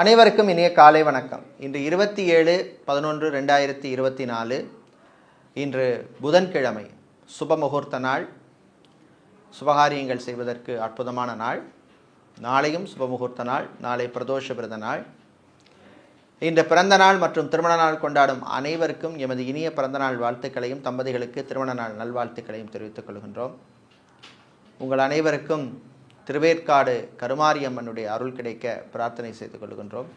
அனைவருக்கும் இனிய காலை வணக்கம். இன்று இருபத்தி ஏழு பதினொன்று ரெண்டாயிரத்தி இருபத்தி நாலு இன்று புதன்கிழமை சுப முகூர்த்த நாள். சுபகாரியங்கள் செய்வதற்கு அற்புதமான நாள். நாளையும் சுப முகூர்த்த நாள் நாளை பிரதோஷ விரத நாள். இன்று பிறந்த நாள் மற்றும் திருமண நாள் கொண்டாடும் அனைவருக்கும் எமது இனிய பிறந்த நாள் வாழ்த்துக்களையும் தம்பதிகளுக்கு திருமண நாள் நல்வாழ்த்துக்களையும் தெரிவித்துக் கொள்கின்றோம். உங்கள் அனைவருக்கும் திருவேற்காடு கருமாரியம்மனுடைய அருள் கிடைக்க பிரார்த்தனை செய்து கொள்கின்றோம்.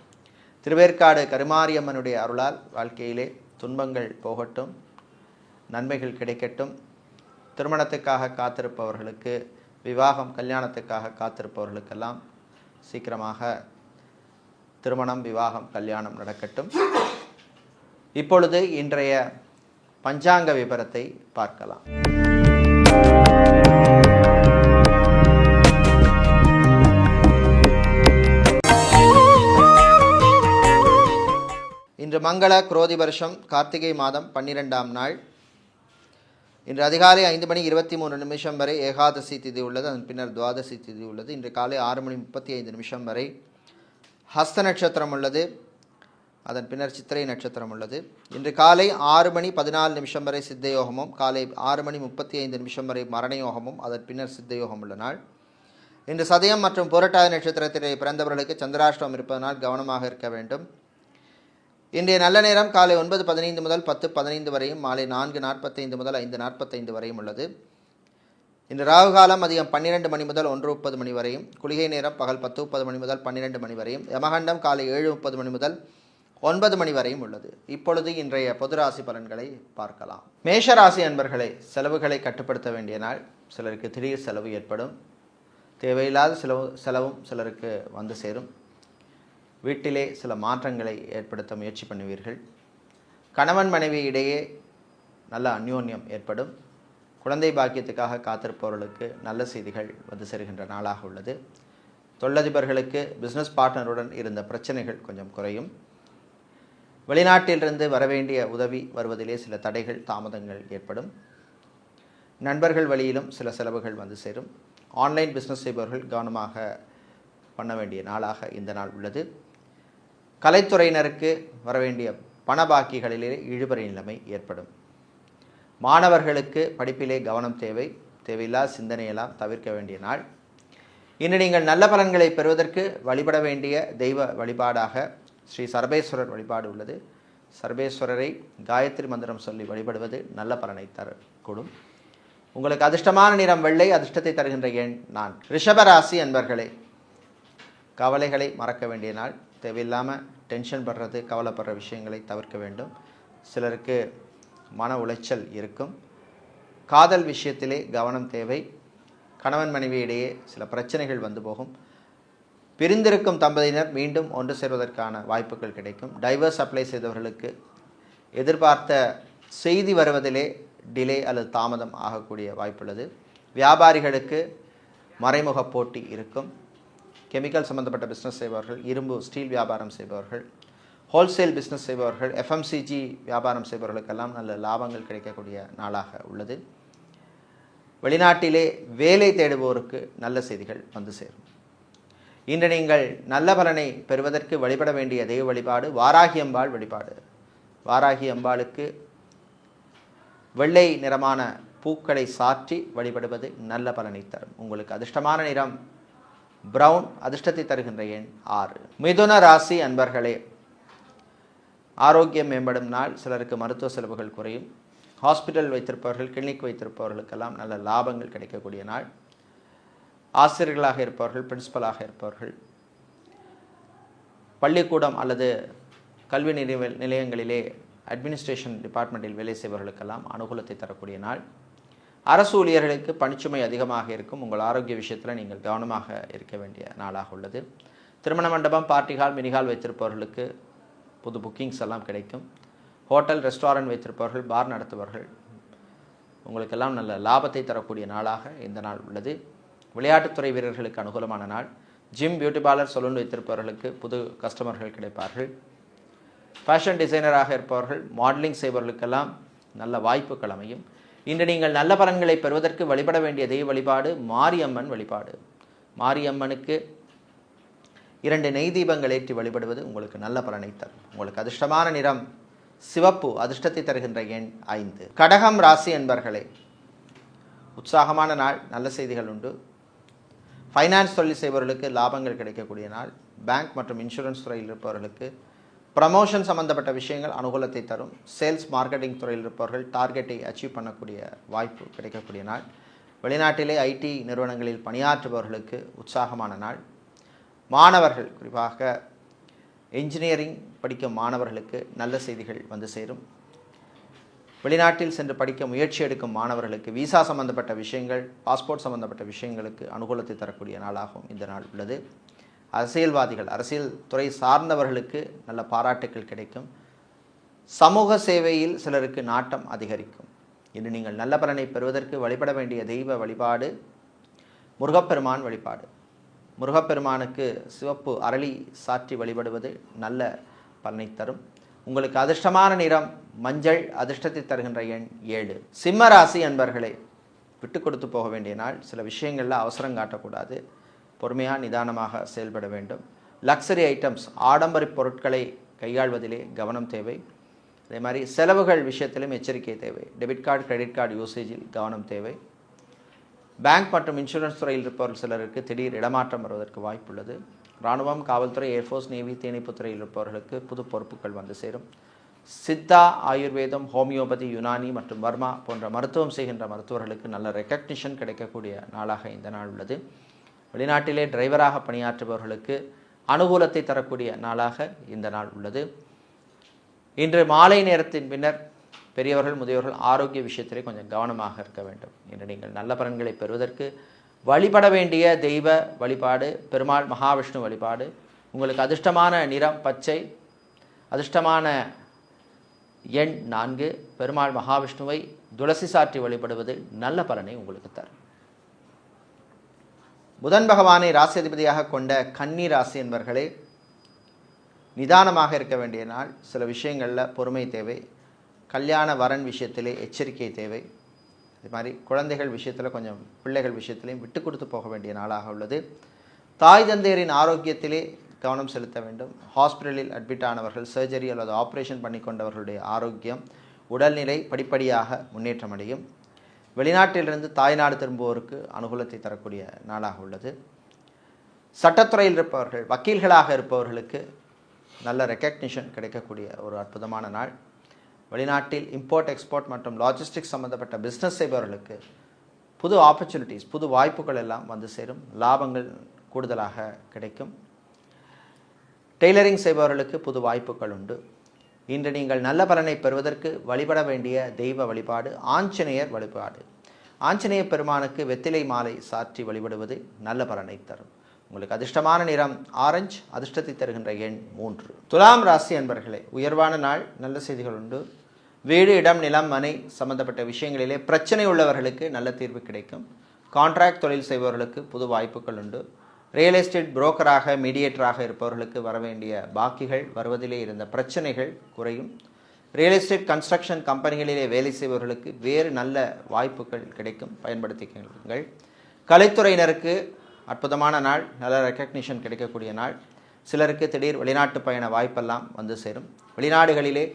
திருவேற்காடு கருமாரியம்மனுடைய அருளால் வாழ்க்கையிலே துன்பங்கள் போகட்டும் நன்மைகள் கிடைக்கட்டும். திருமணத்துக்காக காத்திருப்பவர்களுக்கு விவாகம் கல்யாணத்துக்காக காத்திருப்பவர்களுக்கெல்லாம் சீக்கிரமாக திருமணம் விவாகம் கல்யாணம் நடக்கட்டும். இப்பொழுது இன்றைய பஞ்சாங்க விபரத்தை பார்க்கலாம். மங்கள குரோதி வருஷம் கார்த்திகை மாதம் பன்னிரெண்டாம் நாள். இன்று அதிகாலை ஐந்து மணி இருபத்தி மூணு நிமிஷம் வரை ஏகாதசி திதி உள்ளது. அதன் பின்னர் துவாதசி திதி உள்ளது. இன்று காலை ஆறு மணி முப்பத்தி ஐந்து நிமிஷம் வரை ஹஸ்த நட்சத்திரம் உள்ளது. அதன் பின்னர் சித்திரை நட்சத்திரம் உள்ளது. இன்று காலை ஆறு மணி பதினாலு நிமிஷம் வரை சித்த யோகமும் காலை ஆறு மணி முப்பத்தி ஐந்து நிமிஷம் வரை மரண யோகமும் அதன் பின்னர் சித்த யோகம் உள்ள நாள். இன்று சதயம் மற்றும் புரட்டாதி நட்சத்திரத்திலே பிறந்தவர்களுக்கு சந்திராஷ்டிரம் இருப்பதனால் கவனமாக இருக்க வேண்டும். இன்றைய நல்ல நேரம் காலை ஒன்பது பதினைந்து முதல் பத்து பதினைந்து வரையும் மாலை நான்கு நாற்பத்தைந்து முதல் ஐந்து நாற்பத்தைந்து வரையும் உள்ளது. இன்று ராகு காலம் அதிகம் பன்னிரெண்டு மணி முதல் ஒன்று முப்பது மணி வரையும் குளிகை நேரம் பகல் பத்து முப்பது மணி முதல் பன்னிரெண்டு மணி வரையும் யமகண்டம் காலை ஏழு முப்பது மணி முதல் ஒன்பது மணி வரையும் உள்ளது. இப்பொழுது இன்றைய பொது ராசி பலன்களை பார்க்கலாம். மேஷ ராசி அன்பர்களை செலவுகளை கட்டுப்படுத்த வேண்டிய நாள். சிலருக்கு திடீர் செலவு ஏற்படும். தேவையில்லாத செலவு செலவும் சிலருக்கு வந்து சேரும். வீட்டிலே சில மாற்றங்களை ஏற்படுத்த முயற்சி பண்ணுவீர்கள். கணவன் மனைவி இடையே நல்ல அந்யோன்யம் ஏற்படும். குழந்தை பாக்கியத்துக்காக காத்திருப்பவர்களுக்கு நல்ல செய்திகள் வந்து சேருகின்ற நாளாக உள்ளது. தொழிலதிபர்களுக்கு பிஸ்னஸ் பார்ட்னருடன் இருந்த பிரச்சனைகள் கொஞ்சம் குறையும். வெளிநாட்டிலிருந்து வரவேண்டிய உதவி வருவதிலே சில தடைகள் தாமதங்கள் ஏற்படும். நண்பர்கள் வழியிலும் சில செலவுகள் வந்து சேரும். ஆன்லைன் பிஸ்னஸ் செய்பவர்கள் கவனமாக பண்ண வேண்டிய நாளாக இந்த நாள் உள்ளது. கலைத்துறையினருக்கு வரவேண்டிய பண பாக்கிகளிலே இழுபறி நிலைமை ஏற்படும். மாணவர்களுக்கு படிப்பிலே கவனம் தேவை தேவையில்லா சிந்தனையெல்லாம் தவிர்க்க வேண்டிய நாள். இன்று நீங்கள் நல்ல பலன்களை பெறுவதற்கு வழிபட வேண்டிய தெய்வ வழிபாடாக ஸ்ரீ சர்வேஸ்வரர் வழிபாடு உள்ளது. சர்வேஸ்வரரை காயத்ரி மந்திரம் சொல்லி வழிபடுவது நல்ல பலனை தரக்கூடும். உங்களுக்கு அதிர்ஷ்டமான நிறம் வெள்ளை அதிர்ஷ்டத்தை தருகின்ற எண் நான். ரிஷபராசி அன்பர்களே கவலைகளை மறக்க வேண்டிய நாள். தேவையில்லாமல் டென்ஷன் படுறது கவலைப்படுற விஷயங்களை தவிர்க்க வேண்டும். சிலருக்கு மன உளைச்சல் இருக்கும். காதல் விஷயத்திலே கவனம் தேவை. கணவன் மனைவி இடையே சில பிரச்சனைகள் வந்து போகும். பிரிந்திருக்கும் தம்பதியினர் மீண்டும் ஒன்று சேர்வதற்கான வாய்ப்புகள் கிடைக்கும். டைவர்ஸ் அப்ளை செய்தவர்களுக்கு எதிர்பார்த்த செய்தி வருவதிலே டிலே அல்லது தாமதம் ஆகக்கூடிய வாய்ப்புள்ளது. வியாபாரிகளுக்கு மறைமுக போட்டி இருக்கும். கெமிக்கல் சம்பந்தப்பட்ட பிஸ்னஸ் செய்பவர்கள் இரும்பு ஸ்டீல் வியாபாரம் செய்பவர்கள் ஹோல்சேல் பிஸ்னஸ் செய்பவர்கள் எஃப்எம்சிஜி வியாபாரம் செய்பவர்களுக்கெல்லாம் நல்ல லாபங்கள் கிடைக்கக்கூடிய நாளாக உள்ளது. வெளிநாட்டிலே வேலை தேடுவோருக்கு நல்ல செய்திகள் வந்து சேரும். இன்று நீங்கள் நல்ல பலனை பெறுவதற்கு வழிபட வேண்டிய தெய்வ வழிபாடு வாராகி அம்பாள் வழிபாடு. வாராகி அம்பாளுக்கு வெள்ளை நிறமான பூக்களை சாற்றி வழிபடுவது நல்ல பலனை தரும். உங்களுக்கு அதிர்ஷ்டமான நிறம் பிரவுன் அதிர்ஷ்டத்தை தருகின்ற எண் ஆறு. மிதுன ராசி அன்பர்களே ஆரோக்கியம் மேம்படும் நாள் சிலருக்கு மருத்துவ செலவுகள் குறையும். ஹாஸ்பிட்டல் வைத்திருப்பவர்கள் கிளினிக் வைத்திருப்பவர்களுக்கெல்லாம் நல்ல லாபங்கள் கிடைக்கக்கூடிய நாள். ஆசிரியர்களாக இருப்பவர்கள் பிரின்சிபலாக இருப்பவர்கள் பள்ளிக்கூடம் அல்லது கல்வி நிலைய நிலையங்களிலே அட்மினிஸ்ட்ரேஷன் டிபார்ட்மெண்ட்டில் வேலை செய்பவர்களுக்கெல்லாம் அனுகூலத்தை தரக்கூடிய நாள். அரசு ஊழியர்களுக்கு பணிச்சுமை அதிகமாக இருக்கும். உங்கள் ஆரோக்கிய விஷயத்தில் நீங்கள் கவனமாக இருக்க வேண்டிய நாளாக உள்ளது. திருமண மண்டபம் பார்ட்டி ஹால் மினிஹால் வைத்திருப்பவர்களுக்கு புது புக்கிங்ஸ் எல்லாம் கிடைக்கும். ஹோட்டல் ரெஸ்டாரண்ட் வைத்திருப்பவர்கள் பார் நடத்துபவர்கள் உங்களுக்கெல்லாம் நல்ல லாபத்தை தரக்கூடிய நாளாக இந்த நாள் உள்ளது. விளையாட்டுத்துறை வீரர்களுக்கு அனுகூலமான நாள். ஜிம் பியூட்டி பார்லர் சலூன் வைத்திருப்பவர்களுக்கு புது கஸ்டமர்கள் கிடைப்பார்கள். ஃபேஷன் டிசைனராக இருப்பவர்கள் மாடலிங் செய்பவர்களுக்கெல்லாம் நல்ல வாய்ப்புகள் அமையும். இன்று நீங்கள் நல்ல பலன்களை பெறுவதற்கு வழிபட வேண்டிய தெய்வ வழிபாடு மாரியம்மன் வழிபாடு. மாரியம்மனுக்கு இரண்டு நெய் தீபங்கள் ஏற்றி வழிபடுவது உங்களுக்கு நல்ல பலனை தரும். உங்களுக்கு அதிர்ஷ்டமான நிறம் சிவப்பு அதிர்ஷ்டத்தை தருகின்ற எண் ஐந்து. கடகம் ராசி என்பர்களே உற்சாகமான நாள் நல்ல செய்திகள் உண்டு. ஃபைனான்ஸ் தொழில் செய்பவர்களுக்கு லாபங்கள் கிடைக்கக்கூடிய நாள். பேங்க் மற்றும் இன்சூரன்ஸ் துறையில் இருப்பவர்களுக்கு ப்ரமோஷன் சம்மந்தப்பட்ட விஷயங்கள் அனுகூலத்தை தரும். சேல்ஸ் மார்க்கெட்டிங் துறையில் இருப்பவர்கள் டார்கெட்டை அச்சீவ் பண்ணக்கூடிய வாய்ப்பு கிடைக்கக்கூடிய நாள். வெளிநாட்டிலே ஐடி நிறுவனங்களில் பணியாற்றுபவர்களுக்கு உற்சாகமான நாள். மாணவர்கள் குறிப்பாக என்ஜினியரிங் படிக்கும் மாணவர்களுக்கு நல்ல செய்திகள் வந்து சேரும். வெளிநாட்டில் சென்று படிக்க முயற்சி எடுக்கும் மாணவர்களுக்கு விசா சம்பந்தப்பட்ட விஷயங்கள் பாஸ்போர்ட் சம்பந்தப்பட்ட விஷயங்களுக்கு அனுகூலத்தை தரக்கூடிய நாளாகவும் இந்த நாள் உள்ளது. அரசியல்வாதிகள் அரசியல் துறை சார்ந்தவர்களுக்கு நல்ல பாராட்டுக்கள் கிடைக்கும். சமூக சேவையில் சிலருக்கு நாட்டம் அதிகரிக்கும். இன்று நீங்கள் நல்ல பலனை பெறுவதற்கு வழிபட வேண்டிய தெய்வ வழிபாடு முருகப்பெருமான் வழிபாடு. முருகப்பெருமானுக்கு சிவப்பு அரளி சாற்றி வழிபடுவது நல்ல பலனை தரும். உங்களுக்கு அதிர்ஷ்டமான நிறம் மஞ்சள் அதிர்ஷ்டத்தை தருகின்ற எண் ஏழு. சிம்ம ராசி அன்பர்களே விட்டு கொடுத்து போக வேண்டிய நாள். சில விஷயங்களில் அவசரம் காட்டக்கூடாது. பொறுமையாக நிதானமாக செயல்பட வேண்டும். லக்ஸரி ஐட்டம்ஸ் ஆடம்பர பொருட்களை கையாள்வதிலே கவனம் தேவை. அதே மாதிரி செலவுகள் விஷயத்திலும் எச்சரிக்கை தேவை. டெபிட் கார்டு கிரெடிட் கார்டு யூசேஜில் கவனம் தேவை. பேங்க் மற்றும் இன்சூரன்ஸ் துறையில் இருப்பவர்கள் சிலருக்கு திடீர் இடமாற்றம் வருவதற்கு வாய்ப்புள்ளது. இராணுவம் காவல்துறை ஏர்ஃபோர்ஸ் நேவி தேனீப்பு துறையில் இருப்பவர்களுக்கு புது பொறுப்புகள் வந்து சேரும். சித்தா ஆயுர்வேதம் ஹோமியோபதி யுனானி மற்றும் வர்மா போன்ற மருத்துவம் செய்கின்ற மருத்துவர்களுக்கு நல்ல ரெக்கக்னிஷன் கிடைக்கக்கூடிய நாளாக இந்த நாள் உள்ளது. வெளிநாட்டிலே டிரைவராக பணியாற்றுபவர்களுக்கு அனுகூலத்தை தரக்கூடிய நாளாக இந்த நாள் உள்ளது. இன்று மாலை நேரத்தின் பின்னர் பெரியவர்கள் முதியவர்கள் ஆரோக்கிய விஷயத்திலே கொஞ்சம் கவனமாக இருக்க வேண்டும். இன்று நீங்கள் நல்ல பலன்களை பெறுவதற்கு வழிபட வேண்டிய தெய்வ வழிபாடு பெருமாள் மகாவிஷ்ணு வழிபாடு உங்களுக்கு அதிர்ஷ்டமான நிறம் பச்சை அதிர்ஷ்டமான எண் நான்கு பெருமாள் மகாவிஷ்ணுவை துளசி சாற்றி வழிபடுவது நல்ல பலனை உங்களுக்கு தரும். புதன் பகவானை ராசி அதிபதியாக கொண்ட கன்னி ராசி என்பர்களே நிதானமாக இருக்க வேண்டிய நாள். சில விஷயங்களில் பொறுமை தேவை. கல்யாண வரன் விஷயத்திலே எச்சரிக்கை தேவை. இது மாதிரி குழந்தைகள் விஷயத்தில் கொஞ்சம் பிள்ளைகள் விஷயத்திலையும் விட்டு கொடுத்து போக வேண்டிய நாளாக உள்ளது. தாய் தந்தையரின் ஆரோக்கியத்திலே கவனம் செலுத்த வேண்டும். ஹாஸ்பிட்டலில் அட்மிட் ஆனவர்கள் சர்ஜரி அல்லது ஆப்ரேஷன் பண்ணி கொண்டவர்களுடைய ஆரோக்கியம் உடல்நிலை படிப்படியாக முன்னேற்றம் அடையும். வெளிநாட்டிலிருந்து தாய்நாடு திரும்புவோருக்கு அனுகூலத்தை தரக்கூடிய நாளாக உள்ளது. சட்டத்துறையில் இருப்பவர்கள் வக்கீல்களாக இருப்பவர்களுக்கு நல்ல ரெக்கக்னிஷன் கிடைக்கக்கூடிய ஒரு அற்புதமான நாள். வெளிநாட்டில் இம்போர்ட் எக்ஸ்போர்ட் மற்றும் லாஜிஸ்டிக்ஸ் சம்பந்தப்பட்ட பிஸ்னஸ் செய்பவர்களுக்கு புது ஆப்பர்ச்சுனிட்டிஸ் புது வாய்ப்புகள் எல்லாம் வந்து சேரும். லாபங்கள் கூடுதலாக கிடைக்கும். டெய்லரிங் செய்பவர்களுக்கு புது வாய்ப்புகள் உண்டு. இன்று நீங்கள் நல்ல பலனை பெறுவதற்கு வழிபட வேண்டிய தெய்வ வழிபாடு ஆஞ்சநேயர் வழிபாடு. ஆஞ்சநேய பெருமானுக்கு வெத்திலை மாலை சாற்றி வழிபடுவது நல்ல பலனை தரும். உங்களுக்கு அதிர்ஷ்டமான நிறம் ஆரஞ்சு அதிர்ஷ்டத்தை தருகின்ற எண் மூன்று. துலாம் ராசி அன்பர்களே உயர்வான நாள் நல்ல செய்திகள் உண்டு. வீடு இடம் நிலம் மனை சம்பந்தப்பட்ட விஷயங்களிலே பிரச்சனை உள்ளவர்களுக்கு நல்ல தீர்வு கிடைக்கும். கான்ட்ராக்ட் தொழில் செய்பவர்களுக்கு புது வாய்ப்புகள் உண்டு. ரியல் எஸ்டேட் புரோக்கராக மீடியேட்டராக இருப்பவர்களுக்கு வர வேண்டிய பாக்கிகள் வருவதிலே இருந்த பிரச்சனைகள் குறையும். ரியல் எஸ்டேட் கன்ஸ்ட்ரக்ஷன் கம்பெனிகளிலே வேலை செய்பவர்களுக்கு வேறு நல்ல வாய்ப்புகள் கிடைக்கும். பயன்படுத்திக்கொள்ளுங்கள். கலைத்துறையினருக்கு அற்புதமான நாள் நல்ல ரெக்கக்னிஷன் கிடைக்கக்கூடிய நாள். சிலருக்கு திடீர் வெளிநாட்டு பயண வாய்ப்பெல்லாம் வந்து சேரும். வெளிநாடுகளிலே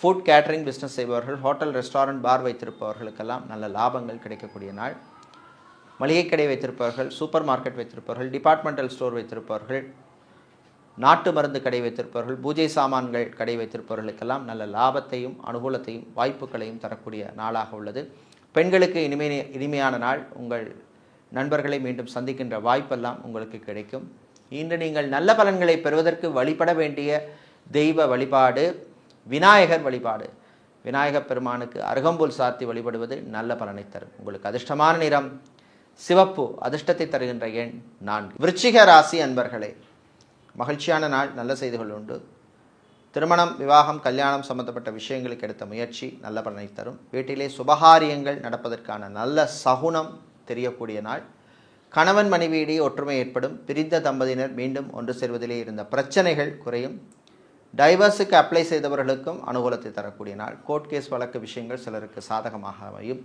ஃபுட் கேட்டரிங் பிஸ்னஸ் செய்பவர்கள் ஹோட்டல் ரெஸ்டாரண்ட் பார் வைத்திருப்பவர்களுக்கெல்லாம் நல்ல லாபங்கள் கிடைக்கக்கூடிய நாள். மளிகை கடை வைத்திருப்பவர்கள் சூப்பர் மார்க்கெட் வைத்திருப்பவர்கள் டிபார்ட்மெண்டல் ஸ்டோர் வைத்திருப்பவர்கள் நாட்டு மருந்து கடை வைத்திருப்பவர்கள் பூஜை சாமான்கள் கடை வைத்திருப்பவர்களுக்கெல்லாம் நல்ல லாபத்தையும் அனுகூலத்தையும் வாய்ப்புகளையும் தரக்கூடிய நாளாக உள்ளது. பெண்களுக்கு இனிமே இனிமையான நாள். உங்கள் நண்பர்களை மீண்டும் சந்திக்கின்ற வாய்ப்பெல்லாம் உங்களுக்கு கிடைக்கும். இன்று நீங்கள் நல்ல பலன்களை பெறுவதற்கு வழிபட வேண்டிய தெய்வ வழிபாடு விநாயகர் வழிபாடு. விநாயகப் பெருமானுக்கு அருகம்புல் சாத்தி வழிபடுவது நல்ல பலனை தரும். உங்களுக்கு அதிர்ஷ்டமான நிறம் சிவப்பு அதிர்ஷ்டத்தை தருகின்ற எண் நான்கு. விருச்சிக ராசி அன்பர்களே மகிழ்ச்சியான நாள் நல்ல செய்திகள் உண்டு. திருமணம் விவாகம் கல்யாணம் சம்பந்தப்பட்ட விஷயங்களுக்கு எடுத்த முயற்சி நல்ல பலனை தரும். வீட்டிலே சுபகாரியங்கள் நடப்பதற்கான நல்ல சகுனம் தெரியக்கூடிய நாள். கணவன் மனைவியிடையே ஒற்றுமை ஏற்படும். பிரிந்த தம்பதியினர் மீண்டும் ஒன்று சேர்வதிலே இருந்த பிரச்சனைகள் குறையும். டைவர்ஸுக்கு அப்ளை செய்தவர்களுக்கும் அனுகூலத்தை தரக்கூடிய நாள். கோர்ட் கேஸ் வழக்கு விஷயங்கள் சிலருக்கு சாதகமாக அமையும்.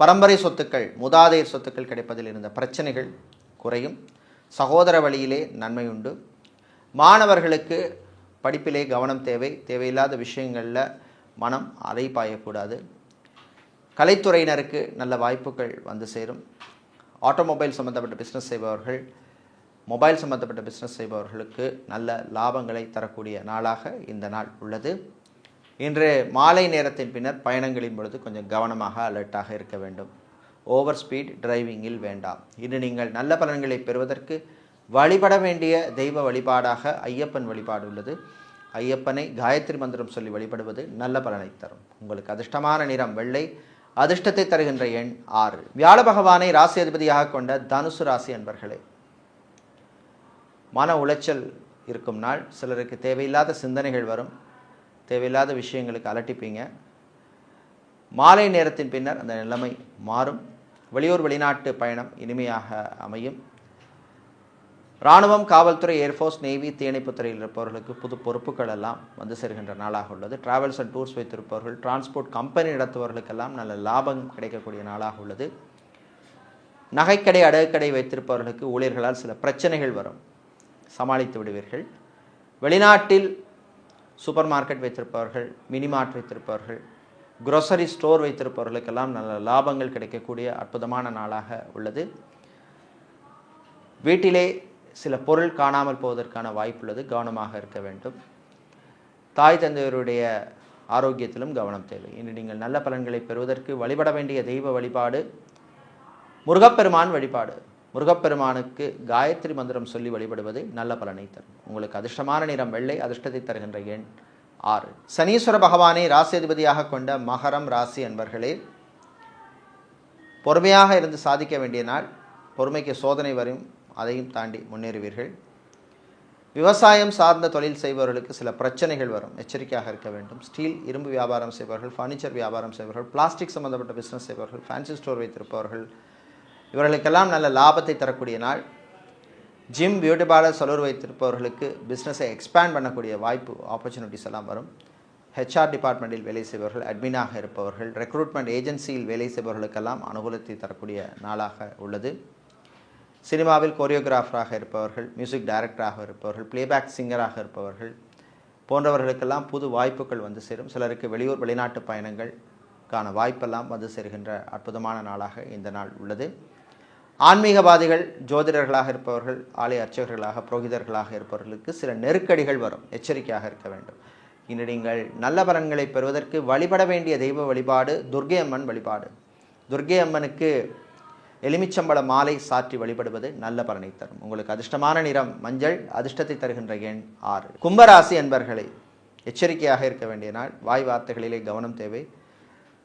பரம்பரை சொத்துக்கள் முதாதையர் சொத்துக்கள் கிடைப்பதில் இருந்த பிரச்சனைகள் குறையும். சகோதர வழியிலே நன்மை உண்டு. மாணவர்களுக்கு படிப்பிலே கவனம் தேவை. தேவையில்லாத விஷயங்களில் மனம் அலைப்பாயக்கூடாது கலைத்துறையினருக்கு நல்ல வாய்ப்புகள் வந்து சேரும். ஆட்டோமொபைல் சம்மந்தப்பட்ட பிஸ்னஸ் செய்பவர்கள் மொபைல் சம்மந்தப்பட்ட பிஸ்னஸ் செய்பவர்களுக்கு நல்ல லாபங்களை தரக்கூடிய நாளாக இந்த நாள் உள்ளது. இன்று மாலை நேரத்தின் பின்னர் பயணங்களின் பொழுது கொஞ்சம் கவனமாக அலர்ட்டாக இருக்க வேண்டும். ஓவர் ஸ்பீட் டிரைவிங்கில் வேண்டாம். இன்று நீங்கள் நல்ல பலன்களை பெறுவதற்கு வழிபட வேண்டிய தெய்வ வழிபாடாக ஐயப்பன் வழிபாடு உள்ளது. ஐயப்பனை காயத்ரி மந்திரம் சொல்லி வழிபடுவது நல்ல பலனை தரும். உங்களுக்கு அதிர்ஷ்டமான நிறம் வெள்ளை அதிர்ஷ்டத்தை தருகின்ற எண் ஆறு. வியாழ பகவானை ராசி அதிபதியாக கொண்ட தனுசு ராசி அன்பர்களே மன உளைச்சல் இருக்கும் நாள். சிலருக்கு தேவையில்லாத சிந்தனைகள் வரும். தேவையில்லாத விஷயங்களுக்கு அலட்டிப்பீங்க. மாலை நேரத்தின் பின்னர் அந்த நிலைமை மாறும். வெளியூர் வெளிநாட்டு பயணம் இனிமையாக அமையும். இராணுவம் காவல்துறை ஏர்ஃபோர்ஸ் நேவி தீயணைப்புத் துறையில் இருப்பவர்களுக்கு புது பொறுப்புகள் எல்லாம் வந்து சேர்கின்ற நாளாக உள்ளது. டிராவல்ஸ் அண்ட் டூர்ஸ் வைத்திருப்பவர்கள் டிரான்ஸ்போர்ட் கம்பெனி நடத்துபவர்களுக்கெல்லாம் நல்ல லாபம் கிடைக்கக்கூடிய நாளாக உள்ளது. நகைக்கடை அடகுக்கடை வைத்திருப்பவர்களுக்கு ஊழியர்களால் சில பிரச்சனைகள் வரும். சமாளித்து விடுவீர்கள். வெளிநாட்டில் சூப்பர் மார்க்கெட் வைத்திருப்பவர்கள் மினிமார்ட் வைத்திருப்பவர்கள் grocery ஸ்டோர் வைத்திருப்பவர்களுக்கெல்லாம் நல்ல லாபங்கள் கிடைக்கக்கூடிய அற்புதமான நாளாக உள்ளது. வீட்டிலே சில பொருள் காணாமல் போவதற்கான வாய்ப்புள்ளது கவனமாக இருக்க வேண்டும். தாய் தந்தையருடைய ஆரோக்கியத்திலும் கவனம் தேவை. இன்று நீங்கள் நல்ல பலன்களை பெறுவதற்கு வழிபட வேண்டிய தெய்வ வழிபாடு முருகப்பெருமான் வழிபாடு. முருகப்பெருமானுக்கு காயத்ரி மந்திரம் சொல்லி வழிபடுவது நல்ல பலனை தரும். உங்களுக்கு அதிர்ஷ்டமான நிறம் வெள்ளை அதிர்ஷ்டத்தை தருகின்ற எண் ஆறு. சனீஸ்வர பகவானை ராசியதிபதியாக கொண்ட மகரம் ராசி என்பர்களே பொறுமையாக இருந்து சாதிக்க வேண்டிய நாள். பொறுமைக்கு சோதனை வரும். அதையும் தாண்டி முன்னேறுவீர்கள். விவசாயம் சார்ந்த தொழில் செய்பவர்களுக்கு சில பிரச்சனைகள் வரும். எச்சரிக்கையாக இருக்க வேண்டும். ஸ்டீல் இரும்பு வியாபாரம் செய்பவர்கள் ஃபர்னிச்சர் வியாபாரம் செய்பவர்கள் பிளாஸ்டிக் சம்பந்தப்பட்ட பிஸ்னஸ் செய்பவர்கள் ஃபேன்சி ஸ்டோர் வைத்திருப்பவர்கள் இவர்களுக்கெல்லாம் நல்ல லாபத்தை தரக்கூடிய நாள். ஜிம் பியூட்டி பார்லர் சலூர் வைத்திருப்பவர்களுக்கு பிஸ்னஸை எக்ஸ்பேண்ட் பண்ணக்கூடிய வாய்ப்பு ஆப்பர்ச்சுனிட்டிஸ் எல்லாம் வரும். ஹெச்ஆர் டிபார்ட்மெண்ட்டில் வேலை செய்பவர்கள் அட்மினாக இருப்பவர்கள் ரெக்ரூட்மெண்ட் ஏஜென்சியில் வேலை செய்பவர்களுக்கெல்லாம் அனுகூலத்தை தரக்கூடிய நாளாக உள்ளது. சினிமாவில் கோரியோகிராஃபராக இருப்பவர்கள் மியூசிக் டைரக்டராக இருப்பவர்கள் பிளேபேக் சிங்கராக இருப்பவர்கள் போன்றவர்களுக்கெல்லாம் புது வாய்ப்புகள் வந்து சேரும். சிலருக்கு வெளியூர் வெளிநாட்டு பயணங்கள்கான வாய்ப்பெல்லாம் வந்து சேர்கின்ற அற்புதமான நாளாக இந்த நாள் உள்ளது. ஆன்மீகவாதிகள் ஜோதிடர்களாக இருப்பவர்கள் ஆலய அர்ச்சகர்களாக புரோகிதர்களாக இருப்பவர்களுக்கு சில நெருக்கடிகள் வரும் எச்சரிக்கையாக இருக்க வேண்டும். இன்று நீங்கள் நல்ல பலன்களை பெறுவதற்கு வழிபட வேண்டிய தெய்வ வழிபாடு துர்க்கை அம்மன் வழிபாடு. துர்க்கை அம்மனுக்கு எலுமிச்சம்பழ மாலை சாற்றி வழிபடுவது நல்ல பலனை தரும். உங்களுக்கு அதிர்ஷ்டமான நிறம் மஞ்சள் அதிர்ஷ்டத்தை தருகின்ற எண் ஆறு. கும்பராசி என்பர்களை எச்சரிக்கையாக இருக்க வேண்டிய நாள் வாய் வார்த்தைகளிலே கவனம் தேவை.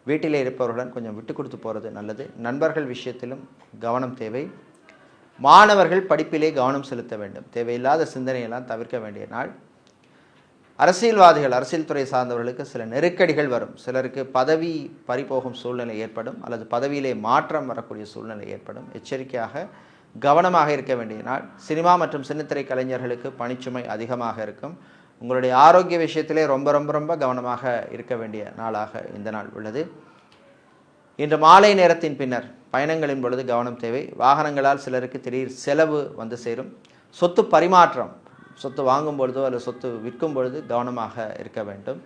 வீட்டிலே இருப்பவர்களுடன் கொஞ்சம் விட்டு கொடுத்து போகிறது நல்லது. நண்பர்கள் விஷயத்திலும் கவனம் தேவை. மாணவர்கள் படிப்பிலே கவனம் செலுத்த வேண்டும். தேவையில்லாத சிந்தனையெல்லாம் தவிர்க்க வேண்டிய நாள். அரசியல்வாதிகள் அரசியல் துறை சார்ந்தவர்களுக்கு சில நெருக்கடிகள் வரும். சிலருக்கு பதவி பறிபோகும் சூழ்நிலை ஏற்படும். அல்லது பதவியிலே மாற்றம் வரக்கூடிய சூழ்நிலை ஏற்படும். எச்சரிக்கையாக கவனமாக இருக்க வேண்டிய நாள். சினிமா மற்றும் சின்னத்திரை கலைஞர்களுக்கு பணிச்சுமை அதிகமாக இருக்கும். உங்களுடைய ஆரோக்கிய விஷயத்திலே ரொம்ப ரொம்ப ரொம்ப கவனமாக இருக்க வேண்டிய நாளாக இந்த நாள் உள்ளது. இன்று மாலை நேரத்தின் பின்னர் பயணங்களின் பொழுது கவனம் தேவை. வாகனங்களால் சிலருக்கு திடீர் செலவு வந்து சேரும். சொத்து பரிமாற்றம் சொத்து வாங்கும் பொழுதோ அல்லது சொத்து விற்கும் பொழுது கவனமாக இருக்க வேண்டும்.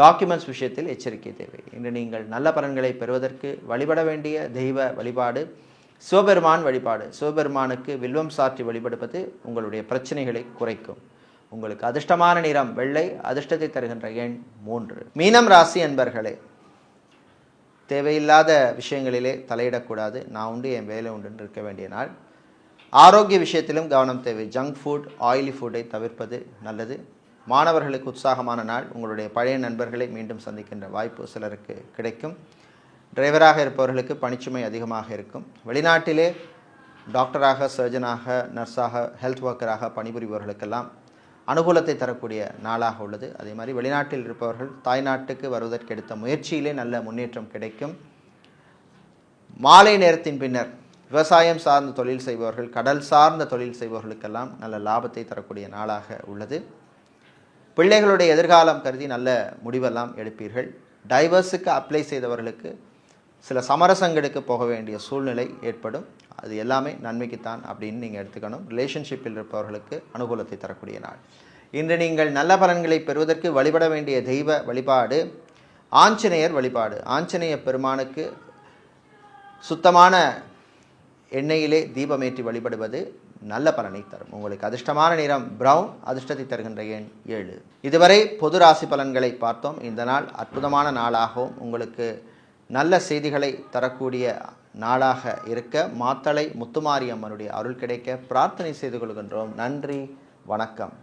டாக்குமெண்ட்ஸ் விஷயத்தில் எச்சரிக்கை தேவை. இன்று நீங்கள் நல்ல பலன்களை பெறுவதற்கு வழிபட வேண்டிய தெய்வ வழிபாடு சிவபெருமான் வழிபாடு. சிவபெருமானுக்கு வில்வம் சாற்றி வழிபடுவது உங்களுடைய பிரச்சனைகளை குறைக்கும். உங்களுக்கு அதிர்ஷ்டமான நிறம் வெள்ளை அதிர்ஷ்டத்தை தருகின்ற எண் மூன்று. மீனம் ராசி என்பர்களே தேவையில்லாத விஷயங்களிலே தலையிடக்கூடாது. நான் உண்டு என் வேலை உண்டுன்னு இருக்க வேண்டிய நாள். ஆரோக்கிய விஷயத்திலும் கவனம் தேவை. ஜங்க் ஃபுட் ஆயிலி ஃபுட்டை தவிர்ப்பது நல்லது. மாணவர்களுக்கு உற்சாகமான நாள். உங்களுடைய பழைய நண்பர்களை மீண்டும் சந்திக்கின்ற வாய்ப்பு சிலருக்கு கிடைக்கும். டிரைவராக இருப்பவர்களுக்கு பணிச்சுமை அதிகமாக இருக்கும். வெளிநாட்டிலே டாக்டராக சர்ஜனாக நர்ஸாக ஹெல்த் ஒர்க்கராக பணிபுரிபவர்களுக்கெல்லாம் அனுகூலத்தை தரக்கூடிய நாளாக உள்ளது. அதே மாதிரி வெளிநாட்டில் இருப்பவர்கள் தாய்நாட்டுக்கு வருவதற்கு எடுத்த முயற்சியிலே நல்ல முன்னேற்றம் கிடைக்கும். மாலை நேரத்தின் பின்னர் விவசாயம் சார்ந்த தொழில் செய்பவர்கள் கடல் சார்ந்த தொழில் செய்பவர்களுக்கெல்லாம் நல்ல லாபத்தை தரக்கூடிய நாளாக உள்ளது. பிள்ளைகளுடைய எதிர்காலம் கருதி நல்ல முடிவெல்லாம் எடுப்பீர்கள். டைவர்ஸுக்கு அப்ளை செய்தவர்களுக்கு சில சமரசங்களுக்கு போக வேண்டிய சூழ்நிலை ஏற்படும். அது எல்லாமே நன்மைக்குத்தான் அப்படின்னு நீங்கள் எடுத்துக்கணும். ரிலேஷன்ஷிப்பில் இருப்பவர்களுக்கு அனுகூலத்தை தரக்கூடிய நாள். இன்று நீங்கள் நல்ல பலன்களை பெறுவதற்கு வழிபட வேண்டிய தெய்வ வழிபாடு ஆஞ்சநேயர் வழிபாடு. ஆஞ்சநேய பெருமானுக்கு சுத்தமான எண்ணெயிலே தீபமேற்றி வழிபடுவது நல்ல பலனை தரும். உங்களுக்கு அதிர்ஷ்டமான நிறம் பிரவுன் அதிர்ஷ்டத்தை தருகின்ற எண் ஏழு. இதுவரை பொது ராசி பலன்களை பார்த்தோம். இந்த நாள் அற்புதமான நாளாகவும் உங்களுக்கு நல்ல செய்திகளை தரக்கூடிய நாளாக இருக்க மாத்தளை முத்துமாரியம்மனுடைய அருள் கிடைக்க பிரார்த்தனை செய்து கொள்கின்றோம். நன்றி வணக்கம்.